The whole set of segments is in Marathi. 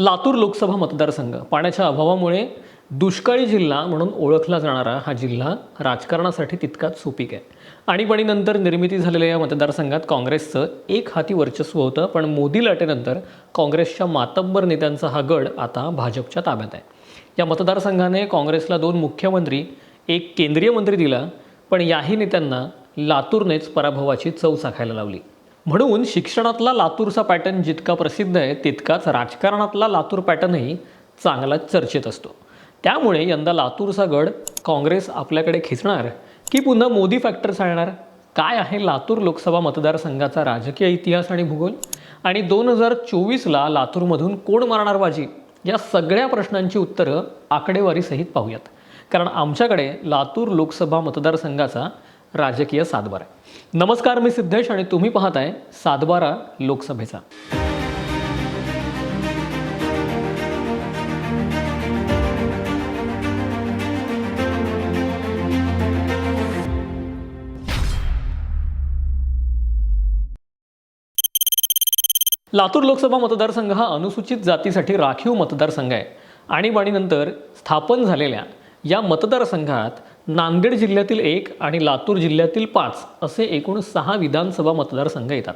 लातूर लोकसभा मतदारसंघ. पाण्याच्या अभावामुळे दुष्काळी जिल्हा म्हणून ओळखला जाणारा हा जिल्हा राजकारणासाठी तितकाच सुपीक आहे. आणीबाणीनंतर निर्मिती झालेल्या या मतदारसंघात काँग्रेसचं एक हाती वर्चस्व होतं पण मोदी लाटेनंतर काँग्रेसच्या मातब्बर नेत्यांचा हा गड आता भाजपच्या ताब्यात आहे. या मतदारसंघाने काँग्रेसला दोन मुख्यमंत्री एक केंद्रीय मंत्री दिला पण याही नेत्यांना लातूरनेच पराभवाची चव चाखायला लावली. म्हणून शिक्षणातला लातूरचा पॅटर्न जितका प्रसिद्ध आहे तितकाच राजकारणातला लातूर पॅटर्नही चांगलाच चर्चेत असतो. त्यामुळे यंदा लातूरचा गड काँग्रेस आपल्याकडे खेचणार की पुन्हा मोदी फॅक्टर चालणार? काय आहे लातूर लोकसभा मतदारसंघाचा राजकीय इतिहास आणि भूगोल? आणि दोन हजार चोवीसला लातूरमधून कोण मारणार बाजी? या सगळ्या प्रश्नांची उत्तरं आकडेवारीसहित पाहूयात. कारण आमच्याकडे लातूर लोकसभा मतदारसंघाचा राजकीय सातबारा नमस्कार मी सिद्धेश आणि तुम्ही पाहताय सातबारा लोकसभेचा. लातूर लोकसभा मतदारसंघ हा अनुसूचित जातीसाठी राखीव मतदारसंघ आहे. आणीबाणीनंतर स्थापन झालेल्या या मतदारसंघात नांदेड जिल्ह्यातील एक आणि लातूर जिल्ह्यातील पाच असे एकूण सहा विधानसभा मतदारसंघ येतात.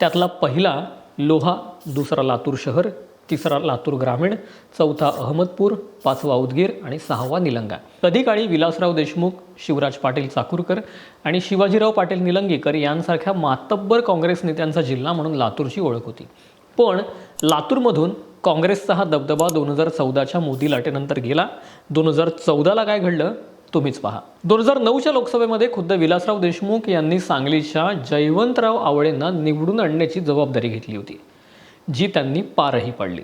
त्यातला पहिला लोहा दुसरा लातूर शहर तिसरा लातूर ग्रामीण चौथा अहमदपूर पाचवा उदगीर आणि सहावा निलंगा. कधी काळी विलासराव देशमुख शिवराज पाटील चाकूरकर आणि शिवाजीराव पाटील निलंगेकर यांसारख्या मातब्बर काँग्रेस नेत्यांचा जिल्हा म्हणून लातूरची ओळख होती. पण लातूरमधून काँग्रेसचा हा दबदबा दोन हजार चौदाच्या मोदी लाटेनंतर गेला. दोन हजार चौदाला काय घडलं? तुम्हीच पहा. दोन हजार नऊच्या लोकसभेमध्ये खुद्द विलासराव देशमुख यांनी सांगलीच्या जयवंतराव आवळेंना निवडून आणण्याची जबाबदारी घेतली होती जी त्यांनी पारही पाडली.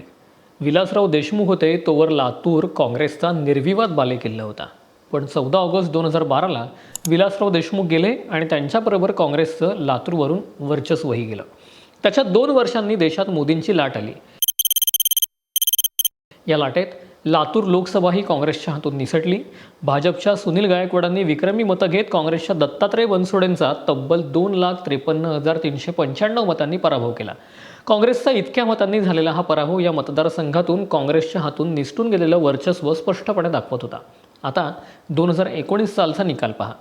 विलासराव देशमुख होते तोवर लातूर काँग्रेसचा निर्विवाद बालेकिल्ला होता. पण चौदा ऑगस्ट दोन हजार बाराला विलासराव देशमुख गेले आणि त्यांच्याबरोबर काँग्रेसचं लातूरवरून वर्चस्वही गेलं. त्याच्या दोन वर्षांनी देशात मोदींची लाट आली. या लाटेत लातूर लोकसभा ही काँग्रेसच्या हातून निसटली. भाजपच्या सुनील गायकवाडांनी विक्रमी मतं घेत काँग्रेसच्या दत्तात्रय बनसोडेंचा तब्बल दोन लाख त्रेपन्न हजार तीनशे पंच्याण्णव मतांनी पराभव केला. काँग्रेसचा इतक्या मतांनी झालेला हा पराभव या मतदारसंघातून काँग्रेसच्या हातून निसटून गेलेलं वर्चस्व स्पष्टपणे दाखवत होता. आता दोन हजार एकोणीस सालचा निकाल पहा.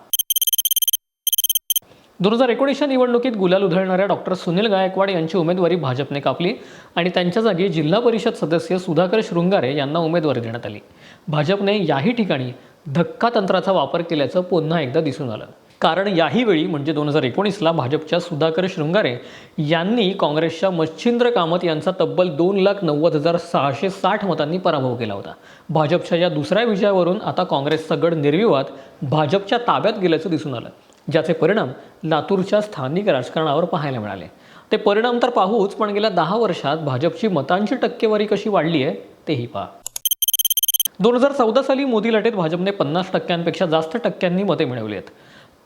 दोन हजार एकोणीसच्या निवडणुकीत गुलाल उधळणाऱ्या डॉक्टर सुनील गायकवाड यांची उमेदवारी भाजपने कापली आणि त्यांच्या जागी जिल्हा परिषद सदस्य सुधाकर शृंगारे यांना उमेदवारी देण्यात आली. भाजपने याही ठिकाणी धक्का तंत्राचा वापर केल्याचं पुन्हा एकदा दिसून आलं. कारण याही वेळी म्हणजे दोन हजार एकोणीसला भाजपच्या सुधाकर शृंगारे यांनी काँग्रेसच्या मच्छिंद्र कामत यांचा तब्बल दोन लाख नव्वद हजार सहाशे साठ मतांनी पराभव केला होता. भाजपच्या या दुसऱ्या विजयावरून आता काँग्रेसचा गड निर्विवाद भाजपच्या ताब्यात गेल्याचं दिसून आलं. ज्याचे परिणाम लातूरच्या स्थानिक राजकारणावर पाहायला मिळाले. ते परिणाम तर पाहूच पण गेल्या दहा वर्षात भाजपची मतांची टक्केवारी कशी वाढली आहे तेही पहा. दोन हजार चौदा साली मोदी लाटेत भाजपने पन्नास टक्क्यांपेक्षा जास्त टक्क्यांनी मते मिळवली आहेत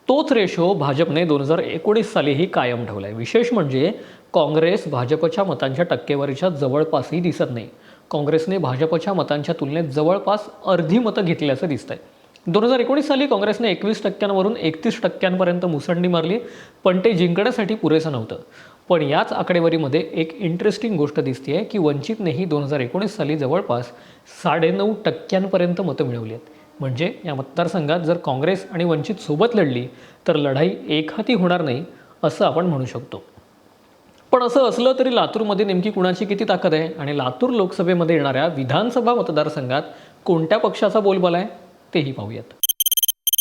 तोच रेशो भाजपने दोन हजार एकोणीस सालीही कायम ठेवला आहे विशेष म्हणजे काँग्रेस भाजपच्या मतांच्या टक्केवारीच्या जवळपासही दिसत नाही. काँग्रेसने भाजपच्या मतांच्या तुलनेत जवळपास अर्धी मतं घेतल्याचं दिसतंय. दोन हजार एकोणीस साली काँग्रेसने एकवीस टक्क्यांवरून एकतीस टक्क्यांपर्यंत मुसंडी मारली पण ते जिंकण्यासाठी पुरेसं नव्हतं. पण याच आकडेवारीमध्ये एक इंटरेस्टिंग गोष्ट दिसते की वंचितनेही दोन हजार एकोणीस साली जवळपास साडेनऊ टक्क्यांपर्यंत मतं मिळवली आहेत. म्हणजे या मतदारसंघात जर काँग्रेस आणि वंचित सोबत लढली तर लढाई एकहाती होणार नाही असं आपण म्हणू शकतो. पण असं असलं तरी लातूरमध्ये नेमकी कुणाची किती ताकद आहे? आणि लातूर लोकसभेमध्ये येणाऱ्या विधानसभा मतदारसंघात कोणत्या पक्षाचा बोलबाला आहे? तेही पाहूयात.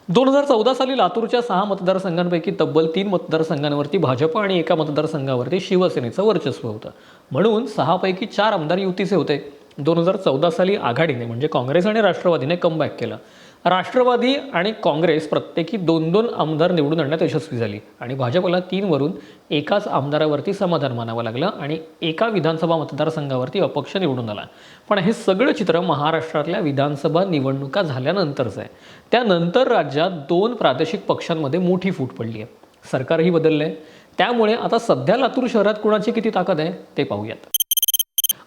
दोन हजार चौदा साली लातूरच्या सहा मतदारसंघांपैकी तब्बल तीन मतदारसंघांवरती भाजप आणि एका मतदारसंघावरती शिवसेनेचं वर्चस्व होतं. म्हणून सहापैकी चार आमदार युतीचे होते. दोन हजार चौदा साली आघाडीने म्हणजे काँग्रेस आणि राष्ट्रवादीने कमबॅक केलं. राष्ट्रवादी आणि काँग्रेस प्रत्येकी दोन दोन आमदार निवडून आणण्यात यशस्वी झाली. आणि भाजपला तीनवरून एकाच आमदारावरती समाधान मानावं लागलं आणि एका विधानसभा मतदारसंघावरती अपक्ष निवडून आला. पण हे सगळं चित्र महाराष्ट्रातल्या विधानसभा निवडणुका झाल्यानंतरचं आहे. त्यानंतर राज्यात दोन प्रादेशिक पक्षांमध्ये मोठी फूट पडली आहे. सरकारही बदललं आहे त्यामुळे आता सध्या लातूर शहरात कुणाची किती ताकद आहे ते पाहूयात.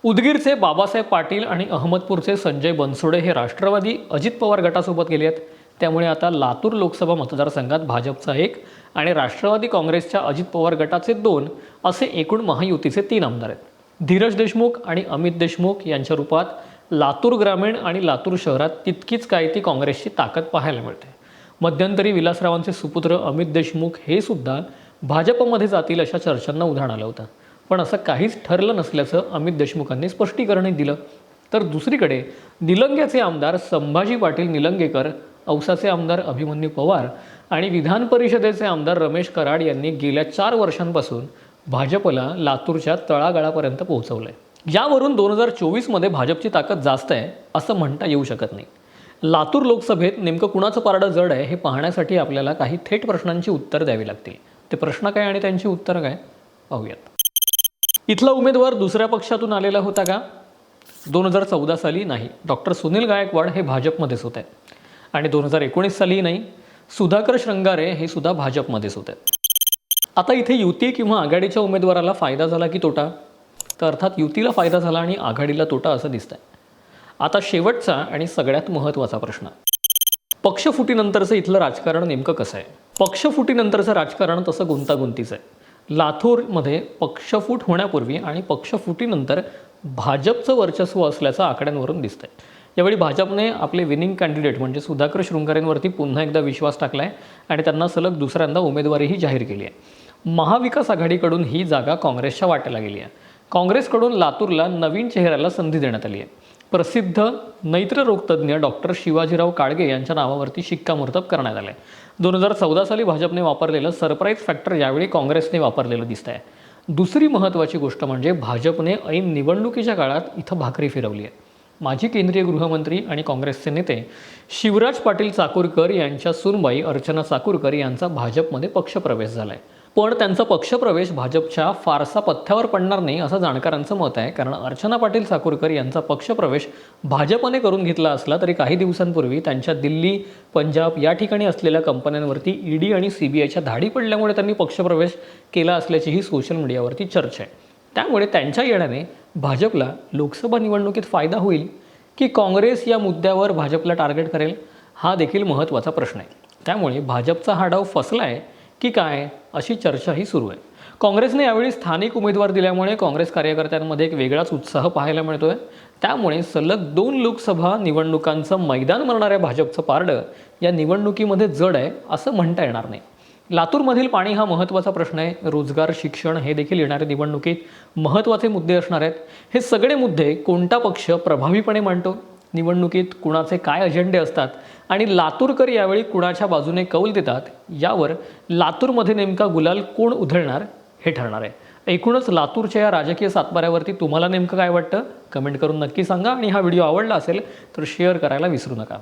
उदगीरचे बाबासाहेब पाटील आणि अहमदपूरचे संजय बनसोडे हे राष्ट्रवादी अजित पवार गटासोबत गेले आहेत. त्यामुळे आता लातूर लोकसभा मतदारसंघात भाजपचा एक आणि राष्ट्रवादी काँग्रेसच्या अजित पवार गटाचे दोन असे एकूण महायुतीचे तीन आमदार आहेत. धीरज देशमुख आणि अमित देशमुख यांच्या रूपात लातूर ग्रामीण आणि लातूर शहरात तितकीच काय ती काँग्रेसची ताकद पाहायला मिळते. मध्यंतरी विलासरावांचे सुपुत्र अमित देशमुख हे सुद्धा भाजपमध्ये जातील अशा चर्चांना उधाण आलं होतं. पण असं काहीच ठरलं नसल्याचं अमित देशमुखांनी स्पष्टीकरणही दिलं. तर दुसरीकडे निलंग्याचे आमदार संभाजी पाटील निलंगेकर औसाचे आमदार अभिमन्यू पवार आणि विधान परिषदेचे आमदार रमेश कराड यांनी गेल्या चार वर्षांपासून भाजपला लातूरच्या तळागाळापर्यंत पोहोचवलं आहे यावरून दोन हजार चोवीसमध्ये भाजपची ताकद जास्त आहे असं म्हणता येऊ शकत नाही. लातूर लोकसभेत नेमकं कुणाचं पारडं जड आहे हे पाहण्यासाठी आपल्याला काही थेट प्रश्नांची उत्तर द्यावी लागतील. ते प्रश्न काय आणि त्यांची उत्तरं काय? पाहूयात. इथला उमेदवार दुसऱ्या पक्षातून आलेला होता का? दोन हजार चौदा साली नाही. डॉक्टर सुनील गायकवाड हे भाजपमध्येच होते. आणि दोन हजार एकोणीस साली नाही. सुधाकर श्रंगारे हे सुद्धा भाजपमध्येच होते. आता इथे युती किंवा आघाडीच्या उमेदवाराला फायदा झाला की तोटा? तर अर्थात युतीला फायदा झाला आणि आघाडीला तोटा असं दिसतंय. आता शेवटचा आणि सगळ्यात महत्त्वाचा प्रश्न. पक्षफुटीनंतरचं इथलं राजकारण नेमकं कसं आहे? पक्षफुटीनंतरचं राजकारण तसं गुंतागुंतीचं आहे. लातूरमध्ये पक्षफूट होण्यापूर्वी आणि पक्षफुटीनंतर भाजपचं वर्चस्व असल्याचं आकड्यांवरून दिसतंय. यावेळी भाजपने आपले विनिंग कॅन्डिडेट म्हणजे सुधाकर शृंगारेंवरती पुन्हा एकदा विश्वास टाकला आहे आणि त्यांना सलग दुसऱ्यांदा उमेदवारीही जाहीर केली आहे. महाविकास आघाडीकडून ही जागा काँग्रेसच्या वाट्याला गेली आहे. काँग्रेसकडून लातूरला नवीन चेहऱ्याला संधी देण्यात आली आहे. प्रसिद्ध नैत्ररोगतज्ञ डॉक्टर शिवाजीराव काळगे यांच्या नावावरती शिक्कामोर्तब करण्यात आलं आहे दोन हजार चौदा साली भाजपने वापरलेलं सरप्राईज फॅक्टर यावेळी काँग्रेसने वापरलेलं दिसत आहे दुसरी महत्त्वाची गोष्ट म्हणजे भाजपने ऐन निवडणुकीच्या काळात इथं भाकरी फिरवली आहे. माजी केंद्रीय गृहमंत्री आणि काँग्रेसचे नेते शिवराज पाटील चाकूरकर यांच्या सूनबाई अर्चना चाकूरकर यांचा भाजपमध्ये पक्षप्रवेश झाला आहे पण त्यांचा पक्षप्रवेश भाजपच्या फारसा पथ्यावर पडणार नाही असं जाणकारांचं मत आहे. कारण अर्चना पाटील साकूरकर यांचा पक्षप्रवेश भाजपने करून घेतला असला तरी काही दिवसांपूर्वी त्यांच्या दिल्ली पंजाब या ठिकाणी असलेल्या कंपन्यांवरती ईडी आणि सी बी आयच्या धाडी पडल्यामुळे त्यांनी पक्षप्रवेश केला असल्याचीही सोशल मीडियावरती चर्चा आहे. त्यामुळे त्यांच्या येण्याने भाजपला लोकसभा निवडणुकीत फायदा होईल की काँग्रेस या मुद्द्यावर भाजपला टार्गेट करेल? हा देखील महत्त्वाचा प्रश्न आहे. त्यामुळे भाजपचा हा डाव फसला आहे की काय अशी चर्चाही सुरू आहे. काँग्रेसने यावेळी स्थानिक उमेदवार दिल्यामुळे काँग्रेस कार्यकर्त्यांमध्ये एक वेगळाच उत्साह पाहायला मिळतोय. त्यामुळे सलग दोन लोकसभा निवडणुकांचं मैदान मरणाऱ्या भाजपचं पारडं या निवडणुकीमध्ये जड आहे असं म्हणता येणार नाही. लातूरमधील पाणी हा महत्त्वाचा प्रश्न आहे. रोजगार शिक्षण हे देखील येणाऱ्या निवडणुकीत महत्त्वाचे मुद्दे असणार आहेत. हे सगळे मुद्दे कोणता पक्ष प्रभावीपणे मांडतो? निवडणुकीत कुणाचे काय अजेंडे असतात आणि लातूरकर यावेळी कुणाच्या बाजूने कौल देतात यावर लातूरमध्ये नेमका गुलाल कोण उधळणार हे ठरणार आहे. एकूणच लातूरच्या या राजकीय सातबाऱ्यावरती तुम्हाला नेमकं काय वाटतं? कमेंट करून नक्की सांगा आणि हा व्हिडिओ आवडला असेल तर शेअर करायला विसरू नका.